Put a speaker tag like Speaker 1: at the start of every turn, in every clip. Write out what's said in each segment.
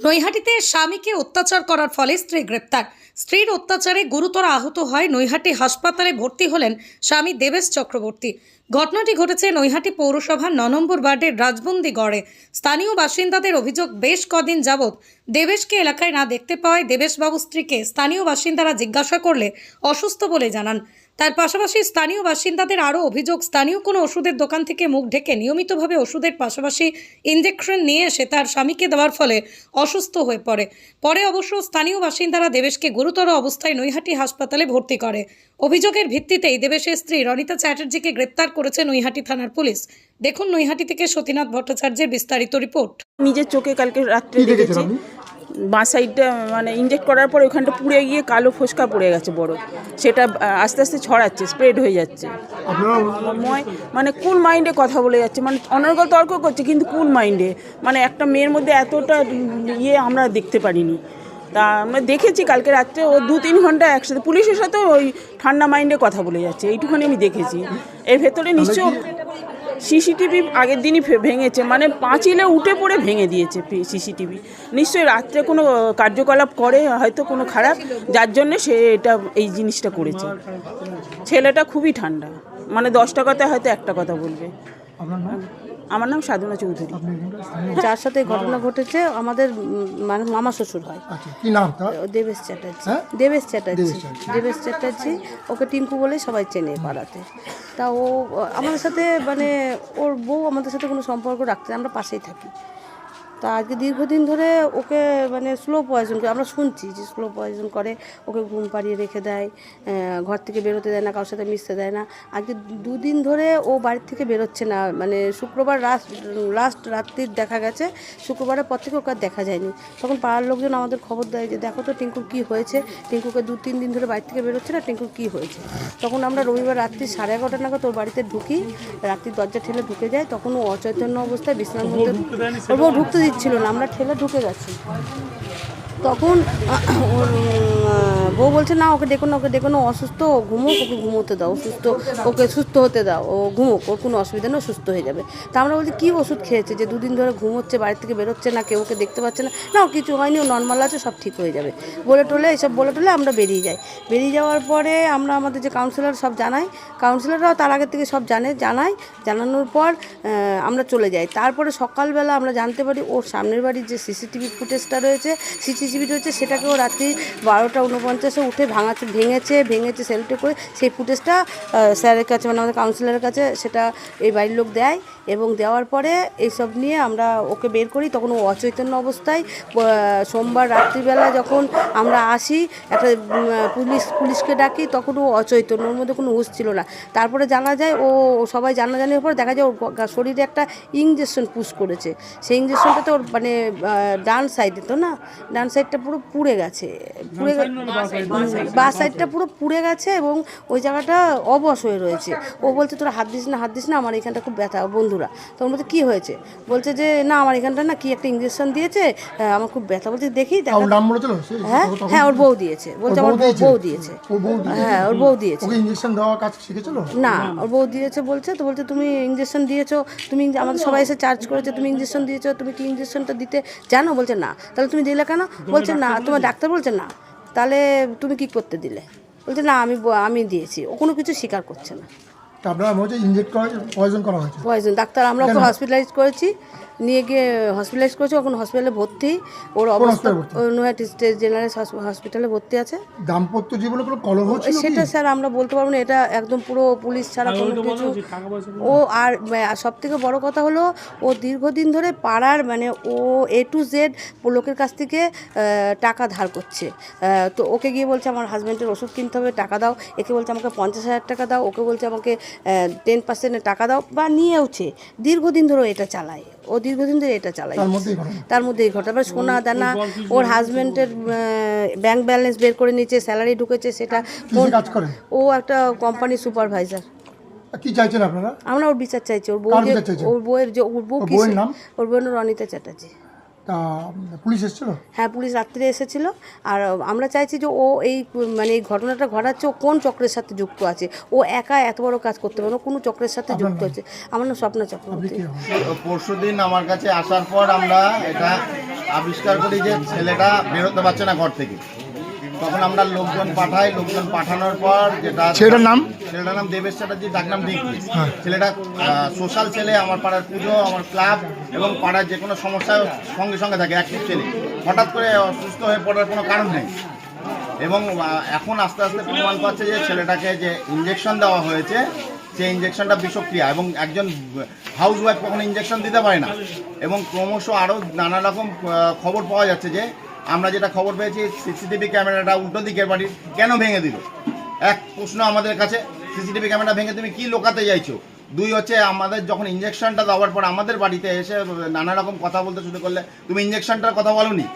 Speaker 1: নৈহাটিতে স্বামীকে অত্যাচার করার ফলে স্ত্রী গ্রেপ্তার। স্ত্রীর অত্যাচারে গুরুতর আহত হয় নৈহাটি হাসপাতালে ভর্তি হলেন স্বামী দেবেশ চক্রবর্তী। ঘটনাটি ঘটেছে নৈহাটি পৌরসভার ন নম্বর ওয়ার্ডের রাজবন্দি গড়ে। স্থানীয় বাসিন্দাদের অভিযোগ, বেশ কদিন যাবৎ দেবেশকে এলাকায় না দেখতে পাওয়ায় দেবেশবাবু স্ত্রীকে স্থানীয় বাসিন্দারা জিজ্ঞাসা করলে অসুস্থ বলে জানান। তার পাশাপাশি স্থানীয় বাসিন্দাদের আরও অভিযোগ স্থানীয় কোনো ওষুধের দোকান থেকে মুখ ঢেকে নিয়মিতভাবে ওষুধের পাশাপাশি ইঞ্জেকশন নিয়ে এসে তার স্বামীকে দেওয়ার ফলে অসুস্থ হয়ে পড়ে। পরে অবশ্য স্থানীয় বাসিন্দারা দেবেশকে গুরুতর অবস্থায় নৈহাটি হাসপাতালে ভর্তি করে। অভিযোগের ভিত্তিতেই দেবেশের স্ত্রী রনিতা চ্যাটার্জিকে গ্রেপ্তার করেছে নৈহাটি থানার পুলিশ। দেখুন নৈহাটি থেকে সতীনাথ ভট্টাচার্যের বিস্তারিত রিপোর্ট।
Speaker 2: নিজের চোখে কালকে রাত্রে দেখেছি? বাঁ সাইডটা মানে ইনজেক্ট করার পর ওখানটা পুড়ে গিয়ে কালো ফোসকা পড়ে গেছে বড়। সেটা আস্তে আস্তে ছড়াচ্ছে স্প্রেড হয়ে যাচ্ছে। ময় মানে কুল মাইন্ডে কথা বলে যাচ্ছে। মানে অনর্গল তর্ক করছে কিন্তু কুল মাইন্ডে মানে একটা মেয়ের মধ্যে এতটা ইয়ে আমরা দেখতে পারিনি। তা আমরা দেখেছি কালকে রাত্রে ও দু তিন ঘণ্টা একসাথে পুলিশের সাথে ওই ঠান্ডা মাইন্ডে কথা বলে যাচ্ছে। এইটুখানি আমি দেখেছি। এর ভেতরে নিশ্চয় সিসিটিভি আগের দিনই ভেঙেছে মানে পাঁচিলে উঠে পড়ে ভেঙে দিয়েছে সিসিটিভি। নিশ্চয়ই রাত্রে কোনো কার্যকলাপ করে হয়তো কোনো খারাপ, যার জন্যে সে এটা, এই জিনিসটা করেছে। ছেলেটা খুবই ঠান্ডা মানে দশটা কথা হয়তো একটা কথা বলবে। আমার নাম সাধনা চৌধুরী?
Speaker 3: যার সাথে ঘটনা ঘটেছে আমাদের মানে মামা শ্বশুর হয়।
Speaker 4: আচ্ছা
Speaker 3: ও দেবেশ চ্যাটার্জি।
Speaker 4: হ্যাঁ?
Speaker 3: দেবেশ চ্যাটার্জি।
Speaker 4: দেবেশ চ্যাটার্জি।
Speaker 3: ওকে টিঙ্কু বলে সবাই চেনে পাড়াতে। তা ও আমাদের সাথে মানে ওর বউ আমাদের সাথে কোনো সম্পর্ক রাখতে আমরা পাশেই থাকি। তা আজকে দীর্ঘদিন ধরে ওকে মানে স্লো পয়জন করে আমরা শুনছি যে স্লো পয়জন করে ওকে ঘুম পাড়িয়ে রেখে দেয় ঘর থেকে বেরোতে দেয় না কারোর সাথে মিশতে দেয় না। আজকে দুদিন ধরে ও বাড়ির থেকে বেরোচ্ছে না মানে শুক্রবার লাস্ট লাস্ট রাত্রির দেখা গেছে শুক্রবারের পর থেকে ওকে আর দেখা যায়নি। তখন পাড়ার লোকজন আমাদের খবর দেয় যে দেখো তো টিঙ্কুর কী হয়েছে টিঙ্কুকে দু তিন দিন ধরে বাড়ি থেকে বেরোচ্ছে না টিঙ্কুর কী হয়েছে? তখন আমরা রবিবার রাত্রি সাড়ে এগারোটা নাগাদ ওর বাড়িতে ঢুকি রাত্রির দরজা ঠেলে ঢুকে যায় তখন ও অচৈতন্য অবস্থায় বিশ্রাম ওর ঢুকতে দিচ্ছিল না আমরা ঠেলে ঢুকে গেছি। তখন ওর বউ বলছে, না, ওকে দেখো না, ওকে দেখো না অসুস্থ ঘুমোক, ওকে ঘুমোতে দাও সুস্থ, ওকে সুস্থ হতে দাও, ও ঘুমোক, ওর কোনো অসুবিধা নেই সুস্থ হয়ে যাবে। তা আমরা বলছি, কী ওষুধ খেয়েছে যে দুদিন ধরে ঘুমোচ্ছে বাড়ি থেকে বেরোচ্ছে না, কেউ ওকে দেখতে পাচ্ছে না? না, কিছু হয়নি, ও নর্মাল আছে, সব ঠিক হয়ে যাবে। বলে টলে, এসব বলে টলে আমরা বেরিয়ে যাই। বেরিয়ে যাওয়ার পরে আমরা আমাদের যে কাউন্সিলর সব জানাই কাউন্সিলররাও তার আগের থেকে সব জানে, জানাই, জানানোর পর আমরা চলে যাই। তারপরে সকালবেলা আমরা জানতে পারি, ওর সামনের বাড়ির যে সিসিটিভি ফুটেজটা রয়েছে সিসিটিভি রয়েছে সেটাকেও রাত্রি বারোটা উনপঞ্চাশে উঠে ভাঙাচ্ছে ভেঙেছে ভেঙেছে সেলটে করে সেই ফুটেজটা স্যারের কাছে মানে আমাদের কাউন্সিলরের কাছে সেটা এই বাড়ির লোক দেয় এবং দেওয়ার পরে এইসব নিয়ে আমরা ওকে বের করি। তখন ও অচৈতন্য অবস্থায় সোমবার রাত্রিবেলা যখন আমরা আসি একটা পুলিশ পুলিশকে ডাকি তখন ও অচৈতন্য ওর মধ্যে কোনো হুঁশ ছিল না। তারপরে জানা যায় ও সবাই জানাজানির পর দেখা যায় ওর শরীরে একটা ইঞ্জেকশন পুশ করেছে। সেই ইঞ্জেকশনটা তো ওর মানে ডান সাইডে তো না? ডান সাইডটা পুরো পুড়ে গেছে। পুড়ে বা সাইডটা পুরো পুড়ে গেছে এবং ওই জায়গাটা অবশ হয়ে রয়েছে। ও বলছে তোরা হাত দিস না হাত দিস না আমার এখানটা খুব ব্যথা বন্ধুরা। তখন বলছে কী হয়েছে? বলছে যে না আমার এখানটা না কি একটা ইঞ্জেকশন দিয়েছে আমার খুব ব্যথা। বলছে দেখি হ্যাঁ হ্যাঁ ওর বউ দিয়েছে। বলছে আমার
Speaker 4: বউ দিয়েছে?
Speaker 3: হ্যাঁ ওর বউ দিয়েছে।
Speaker 4: ইঞ্জেকশন দেওয়ার কাজ শিখেছিল?
Speaker 3: না ওর বউ দিয়েছে বলছে তো বলছে তুমি ইঞ্জেকশন দিয়েছ তুমি আমাদের সবাই এসে চার্জ করেছে তুমি ইঞ্জেকশন দিয়েছ তুমি কি ইঞ্জেকশনটা দিতে জানো? বলছে না। তাহলে তুমি দিলে কেন? বলছে না তোমার ডাক্তার বলছে না। তাহলে তুমি কি করতে দিলে? বলছে না আমি আমি দিয়েছি। ও কোনো কিছু স্বীকার করছে না।
Speaker 4: আপনার আপনারা হচ্ছে ইনজেক্ট করা পয়জন করা হয়েছে?
Speaker 3: পয়জন ডাক্তার আমরা ওকে হসপিটালাইজ করেছি। নিয়ে গিয়ে হসপিটালাইজ করেছে এখন হসপিটালে ভর্তি। ওর অবস্থা? স্টেট জেনারেল হসপিটালে ভর্তি আছে।
Speaker 4: দাম্পত্য জীবনে কোনো কলহ ছিল কি?
Speaker 3: সেটা স্যার আমরা বলতে পারব না এটা একদম পুরো পুলিশ ছাড়া কোনো কিছু। ও আর সব থেকে বড় কথা হলো ও দীর্ঘদিন ধরে পাড়ার মানে ও এ টু জেড লোকের কাছ থেকে টাকা ধার করছে। তো ওকে গিয়ে বলছে আমার হাজব্যান্ডের ওষুধ কিনতে হবে টাকা দাও। একে বলছে আমাকে পঞ্চাশ হাজার টাকা দাও। ওকে বলছে আমাকে টেন পার্সেন্টের টাকা দাও। বা নিয়েওছে। দীর্ঘদিন ধরে এটা চালায়। ও দীর্ঘদিন ধরে এটা চালাই
Speaker 4: তার মধ্যেই ঘটনা।
Speaker 3: তার মধ্যে ঘটনা। এবার সোনা দানা ওর হাজব্যান্ডের ব্যাংক ব্যালেন্স বের করে নিচ্ছে স্যালারি ঢুকেছে সেটা ও একটা কোম্পানির সুপারভাইজার
Speaker 4: কি চাইছেন আপনারা?
Speaker 3: আমরা ওর বিচার চাইছি। ওর বউ? ওর বউয়ের যে ওর বউ
Speaker 4: ওর
Speaker 3: কি
Speaker 4: বউয়ের নাম?
Speaker 3: ওর বউ রনিতা চ্যাটার্জি।
Speaker 4: তা পুলিশ এসেছিল?
Speaker 3: হ্যাঁ পুলিশ রাত্রে এসেছিল। আর আমরা চাইছি যে ও এই মানে এই ঘটনাটা ঘটাচ্ছে ও কোন চক্রের সাথে যুক্ত আছে? ও একা এত বড় কাজ করতে পারে না, ও কোনো চক্রের সাথে যুক্ত আছে। আমার নাম স্বপ্না
Speaker 4: চক্র
Speaker 3: চক্রবর্তী
Speaker 5: পরশু দিন আমার কাছে আসার পর আমরা এটা আবিষ্কার করি যে ছেলেটা বেরোতে পারছে না ঘর থেকে। তখন আমরা লোকজন পাঠাই লোকজন পাঠানোর পর যেটা
Speaker 4: ছেলেটার নাম?
Speaker 5: ছেলেটার নাম দেবেশ চ্যাটার্জি ডাকনাম দিঘি ছেলেটা সোশ্যাল ছেলে আমার পাড়ার পুজো আমার ক্লাব এবং পাড়ার যে কোনো সমস্যায় সঙ্গে সঙ্গে থাকে অ্যাক্টিভ ছেলে হঠাৎ করে অসুস্থ হয়ে পড়ার কোনো কারণ নেই। এবং এখন আস্তে আস্তে প্রমাণ পাচ্ছে যে ছেলেটাকে যে ইঞ্জেকশন দেওয়া হয়েছে সেই ইঞ্জেকশনটা বিষক্রিয়া এবং একজন হাউস ওয়াইফ কখনো ইঞ্জেকশন দিতে পারে না। এবং ক্রমশ আরও নানা রকম খবর পাওয়া যাচ্ছে যে আমরা যেটা খবর পেয়েছি, সিসিটিভি ক্যামেরাটা উল্টো দিকের বাড়ির কেন ভেঙে দিল? এক প্রশ্ন আমাদের কাছে, সিসিটিভি ক্যামেরা ভেঙে তুমি কি লোকাতে চাইছো? দুই হচ্ছে, আমাদের যখন ইঞ্জেকশনটা দেওয়ার পর আমাদের বাড়িতে এসে নানা রকম কথা বলতে শুরু করলে, তুমি ইঞ্জেকশনটার কথা বলনি?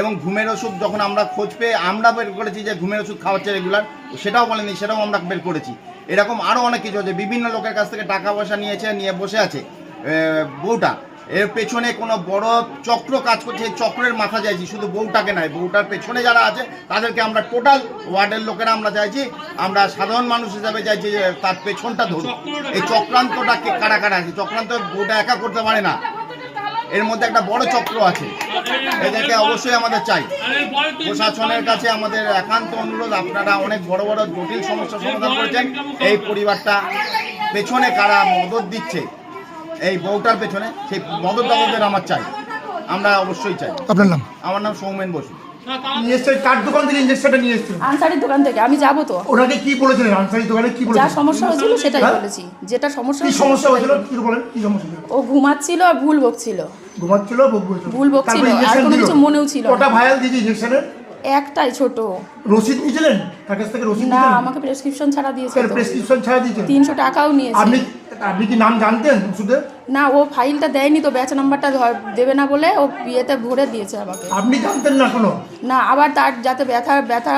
Speaker 5: এবং ঘুমের ওষুধ যখন আমরা খোঁজ পেয়ে আমরা বের করেছি যে ঘুমের ওষুধ খাওয়াচ্ছে রেগুলার সেটাও বলেনি, সেটাও আমরা বের করেছি। এরকম আরও অনেক কিছু আছে, বিভিন্ন লোকের কাছ থেকে টাকা পয়সা নিয়েছে, নিয়ে বসে আছে বউটা। এর পেছনে কোনো বড় চক্র কাজ করছে চক্রের মাথা চাইছি, শুধু বউটাকে নয়, বউটার পেছনে যারা আছে, তাদেরকে আমরা টোটাল ওয়ার্ডের লোকেরা আমরা চাইছি, আমরা সাধারণ মানুষ হিসাবে চাইছি যে তার পেছনটা ধরুন এই চক্রান্তটা কে কারা কারা আছে? চক্রান্ত বউটা একা করতে পারে না। এর মধ্যে একটা বড় চক্র আছে। এদেরকে অবশ্যই আমাদের চাই। প্রশাসনের কাছে আমাদের একান্ত অনুরোধ, আপনারা অনেক বড় বড় জটিল সমস্যার সমাধান করেছেন। এই পরিবারটা পেছনে কারা মদত দিচ্ছে এই বউটার পেছনে সেই মদত দাতাদের আমার চাই। আমরা অবশ্যই চাই।
Speaker 4: আপনার নাম?
Speaker 5: আমার নাম সৌমেন বসু।
Speaker 4: নিয়ে এসছে কার দোকান থেকে ইঞ্জেকশনটা নিয়ে এসছেন
Speaker 6: আনসারির দোকান থেকে আমি যাব তো।
Speaker 4: ওনাকে কি বলেছিলেন? আনসারি দোকানে কি
Speaker 6: যা সমস্যা হয়েছিল সেটাই
Speaker 4: হ্যাঁ?
Speaker 6: বলেছি। যেটা সমস্যা
Speaker 4: কি সমস্যা হয়েছিল? কি বলেন? কি সমস্যা
Speaker 6: ও ঘুমাচ্ছিল আর ভুল বকছিল।
Speaker 4: ঘুমাচ্ছিল বক
Speaker 6: ভুল বকছিল, আর কোনো কিছু মনেও ছিল।
Speaker 4: ভায়াল দিয়েছে ইঞ্জেকশনের
Speaker 6: একটাই ছোট।
Speaker 4: রসিদ নিয়েছিলেন? তার কাছ থেকে রসিদ
Speaker 6: না আমাকে প্রেসক্রিপশন ছাড়া দিয়েছে
Speaker 4: প্রেসক্রিপশন ছাড়া দিয়েছেন?
Speaker 6: তিনশো টাকাও নিয়েছে।
Speaker 4: আপনি আপনি কি নাম জানতেন ওষুধের?
Speaker 6: না ও ফাইলটা দেয়নি তো ব্যাচ নাম্বারটা দেবে না বলে ও বিয়েতে ভরে দিয়েছে আমাকে।
Speaker 4: আপনি জানতেন না কোনো?
Speaker 6: না আবার তার যাতে ব্যথা ব্যথা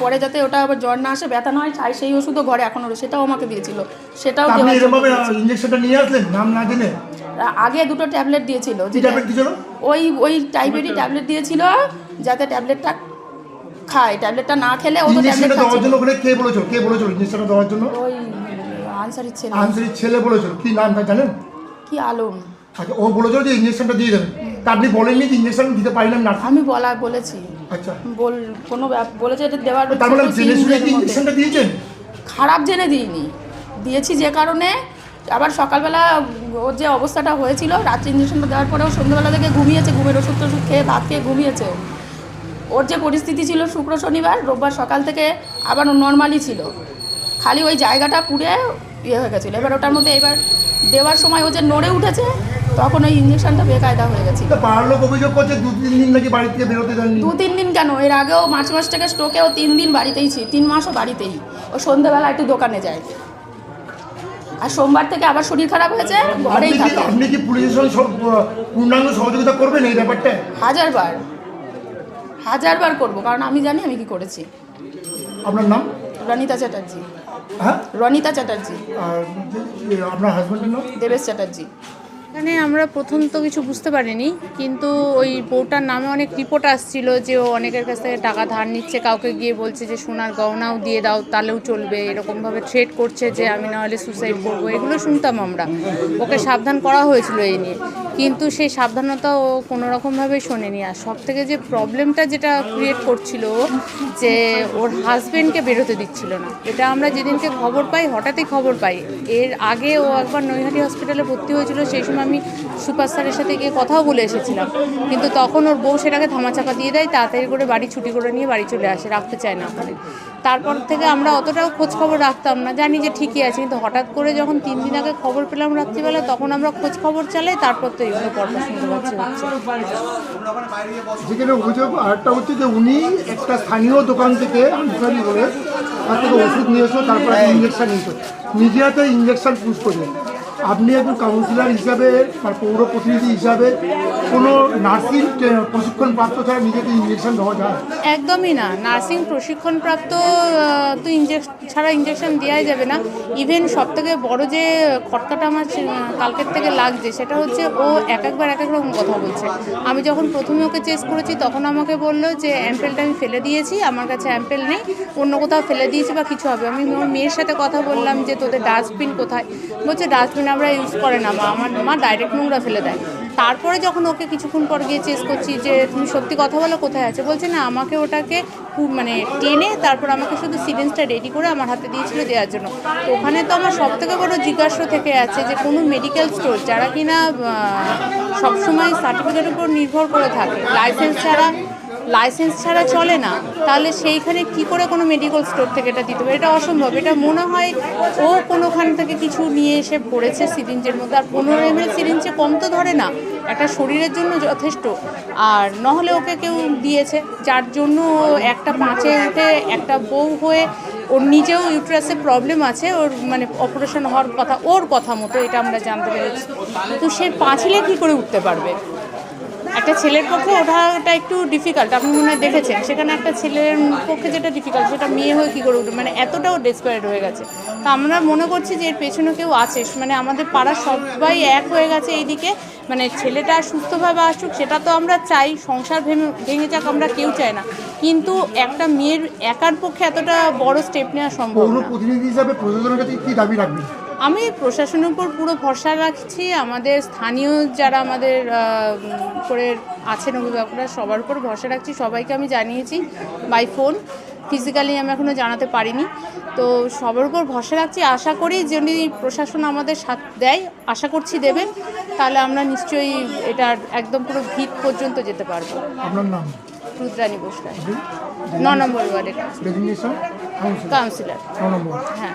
Speaker 6: পরে যাতে ওটা আবার জ্বর না আসে ব্যথা না হয় তাই সেই ওষুধও ঘরে এখনও সেটাও আমাকে দিয়েছিল। সেটাও
Speaker 4: আপনি এরকমভাবে
Speaker 6: দিয়েছে।
Speaker 4: ইঞ্জেকশনটা নিয়ে আসলেন নাম না জেনে?
Speaker 6: আগে দুটো ট্যাবলেট দিয়েছিল
Speaker 4: কি ট্যাবলেট দিয়েছিল?
Speaker 6: ওই ওই টাইপেরই ট্যাবলেট দিয়েছিল যাতে ট্যাবলেটটা খায় ট্যাবলেটটা না খেলে ও তো ট্যাবলেট খাচ্ছে ওই আনসারির ছেলে।
Speaker 4: আনসারির ছেলে বলেছিল। কি নাম তা জানেন?
Speaker 6: কি আলম।
Speaker 4: আচ্ছা ও বলেছিল যে ইঞ্জেকশনটা দিয়ে দেবেন। তা আপনি বলেননি যে ইঞ্জেকশন দিতে পারলেন না?
Speaker 6: আমি বলা বলেছি।
Speaker 4: আচ্ছা।
Speaker 6: বল কোনো বলেছে এটা দেওয়ার
Speaker 4: তার মানে জেনে শুনে কি ইঞ্জেকশনটা দিয়েছেন?
Speaker 6: খারাপ জেনে দিইনি। দিয়েছি যে কারণে আবার সকালবেলা ওর যে অবস্থাটা হয়েছিল রাত্রি ইঞ্জেকশনটা দেওয়ার পরেও সন্ধ্যাবেলা থেকে ঘুমিয়েছে ঘুমের ওষুধ টষুধ খেয়ে ভাত খেয়ে ঘুমিয়েছে ওর যে পরিস্থিতি ছিল শুক্র শনিবার রোববার সকাল থেকে আবার নর্মালি ছিল। খালি ওই জায়গাটা পুড়ে ইয়ে হয়ে গেছিল। এবার ওটার মধ্যে এবার দেওয়ার সময় ও যে নড়ে উঠেছে তখন ওই ইঞ্জেকশনটা বেকায়দা হয়ে
Speaker 4: করছে দু তিন দিন
Speaker 6: কেন? এর আগেও মার্চ মাস থেকে স্টোকেও তিন দিন বাড়িতেই ছিল তিন মাসও বাড়িতেই। ও সন্ধ্যাবেলা একটু দোকানে যায়। আর সোমবার থেকে আবার শরীর খারাপ হয়েছে ঘরেই থাকে।
Speaker 4: আপনি কি পুলিশের সঙ্গে পূর্ণাঙ্গ সহযোগিতা করবেন এই ব্যাপারটা
Speaker 6: হাজারবার। হাজারবার করব কারণ আমি জানি আমি কি করেছি।
Speaker 4: আপনার নাম?
Speaker 6: রনিতা চ্যাটার্জি।
Speaker 4: হ্যাঁ?
Speaker 6: রনিতা চ্যাটার্জি।
Speaker 4: আর আপনার হাজব্যান্ডের নাম?
Speaker 6: দেবেশ চ্যাটার্জি।
Speaker 7: এখানে আমরা প্রথম তো কিছু বুঝতে পারিনি, কিন্তু ওই বউটার নামে অনেক রিপোর্ট আসছিল যে ও অনেকের কাছ থেকে টাকা ধার নিচ্ছে, কাউকে গিয়ে বলছে যে সোনার গহনাও দিয়ে দাও, তাহলেও চলবে, এরকমভাবে থ্রেট করছে যে আমি নাহলে সুসাইড করব, এগুলো শুনতাম আমরা। ওকে সাবধান করা হয়েছিল এই নিয়ে, কিন্তু সেই সাবধানতা ও কোনো রকমভাবেই শোনেনি। আর সব থেকে যে প্রবলেমটা যেটা ক্রিয়েট করছিল যে ওর হাজবেন্ডকে বেরোতে দিচ্ছিল না। এটা আমরা যেদিনকে খবর পাই, হঠাৎই খবর পাই। এর আগে ও একবার নৈহাটি হসপিটালে ভর্তি হয়েছিল, সেই সময় আমি সুপারস্টারের সাথে গিয়ে কথাও বলে এসেছিলাম। কিন্তু তখন ওর বউ সেটাকে ধামাচাপা দিয়ে দেয় তাড়াতাড়ি করে বাড়ি ছুটি করে নিয়ে বাড়ি চলে আসে রাখতে চায় না ওখানে। তারপর থেকে আমরা অতটাও খোঁজ খবর রাখতাম না জানি যে ঠিকই আছে কিন্তু হঠাৎ করে যখন তিন দিন আগে খবর পেলাম রাত্রিবেলা তখন আমরা খোঁজ খবর চালাই তারপর তো এইগুলো পরপর শুনতে পাচ্ছি হচ্ছে।
Speaker 4: যেখানে অভিযোগ আরেকটা হচ্ছে যে উনি একটা স্থানীয় দোকান থেকে আনসারি বলে তার থেকে ওষুধ নিয়ে এসো তারপরে ইঞ্জেকশন নিয়েছো। নিজে হাতে ইঞ্জেকশন পুশ করলেন। আপনি একজন কাউন্সিলর হিসাবে পৌর প্রতিনিধি হিসাবে কোনো নার্সিং প্রশিক্ষণ প্রাপ্ত ছাড়া নিজেকে ইঞ্জেকশন দেওয়া যায়?
Speaker 7: একদমই না। নার্সিং প্রশিক্ষণপ্রাপ্ত তো ইঞ্জেকশন ছাড়া ইঞ্জেকশন দেওয়াই যাবে না। ইভেন সব থেকে বড় যে খটকাটা আমার কালকের থেকে লাগছে, সেটা হচ্ছে ও এক একবার এক এক রকম কথা বলছে। আমি যখন প্রথমে ওকে চেস করেছি, তখন আমাকে বলল যে অ্যাম্পেলটা আমি ফেলে দিয়েছি, আমার কাছে অ্যাম্পেল নেই, অন্য কোথাও ফেলে দিয়েছি বা কিছু হবে। আমি মেয়ের সাথে কথা বললাম যে, তোদের ডাস্টবিন কোথায়? বলছে ডাস্টবিন আমরা ইউজ করে না মা আমার মা ডাইরেক্ট নোংরা ফেলে দেয়। তারপরে যখন ওকে কিছুক্ষণ পর গিয়ে চেস করছি যে, তুমি সত্যি কথা বলো, কোথায় আছে? বলছে, না, আমাকে ওটাকে মানে টেনে তারপর আমাকে শুধু সিরিঞ্জটা রেডি করে আমার হাতে দিয়েছিল দেওয়ার জন্য। তো ওখানে তো আমার সব থেকে বড় জিজ্ঞাসা থেকে আছে যে, কোনো মেডিকেল স্টোর যারা কিনা সবসময় সার্টিফিকেটের উপর নির্ভর করে থাকে। লাইসেন্স ছাড়া লাইসেন্স ছাড়া চলে না, তাহলে সেইখানে কি করে কোনো মেডিকেল স্টোর থেকে এটা দিতে হবে? এটা অসম্ভব। এটা মনে হয় ও কোনোখান থেকে কিছু নিয়ে এসে পড়েছে সিরিঞ্জের মধ্যে। আর পনেরো এম এল সিরিঞ্জে কম তো ধরে না, একটা শরীরের জন্য যথেষ্ট। আর নহলে ওকে কেউ দিয়েছে, যার জন্য একটা পাঁচে উঠে একটা বউ হয়ে ওর নিজেও ইউট্রাসে প্রবলেম আছে, ওর মানে অপারেশন হওয়ার কথা, ওর কথা মতো এটা আমরা জানতে পেরেছি। তো সে পাঁচিলে কী করে উঠতে পারবে? একটা ছেলের পক্ষে ওঠাটা একটু ডিফিকাল্ট আপনি মনে হয় দেখেছেন। সেখানে একটা ছেলের পক্ষে যেটা ডিফিকাল্ট সেটা মেয়ে হয়ে কী করে উঠবে? মানে এতটাও ডেসপারেট হয়ে গেছে। তো আমরা মনে করছি যে এর পেছনে কেউ আছে মানে আমাদের পাড়ার সবাই এক হয়ে গেছে এইদিকে। মানে ছেলেটা সুস্থভাবে আসুক, সেটা তো আমরা চাই, সংসার ভেঙে ভেঙে যাক, আমরা কেউ চাই না। কিন্তু একটা মেয়ের একার পক্ষে এতটা বড় স্টেপ নেওয়া সম্ভব
Speaker 4: প্রতিনিধি হিসাবে প্রশাসনের কাছে দাবি
Speaker 7: আমি প্রশাসনের উপর পুরো ভরসা রাখছি। আমাদের স্থানীয় যারা আমাদের করে আছেন অভিভাবকরা সবার উপর ভরসা রাখছি। সবাইকে আমি জানিয়েছি বাই ফোন ফিজিক্যালি আমি এখনও জানাতে পারিনি। তো সবার উপর ভরসা রাখছি। আশা করি যদি প্রশাসন আমাদের সাথ দেয় আশা করছি দেবে তাহলে আমরা নিশ্চয়ই এটার একদম পুরো ভিত পর্যন্ত যেতে পারব।
Speaker 4: আপনার নাম?
Speaker 7: রুদ্রানী বসরায় ন নম্বর ওয়ার্ডের। কাউন্সিলর হ্যাঁ।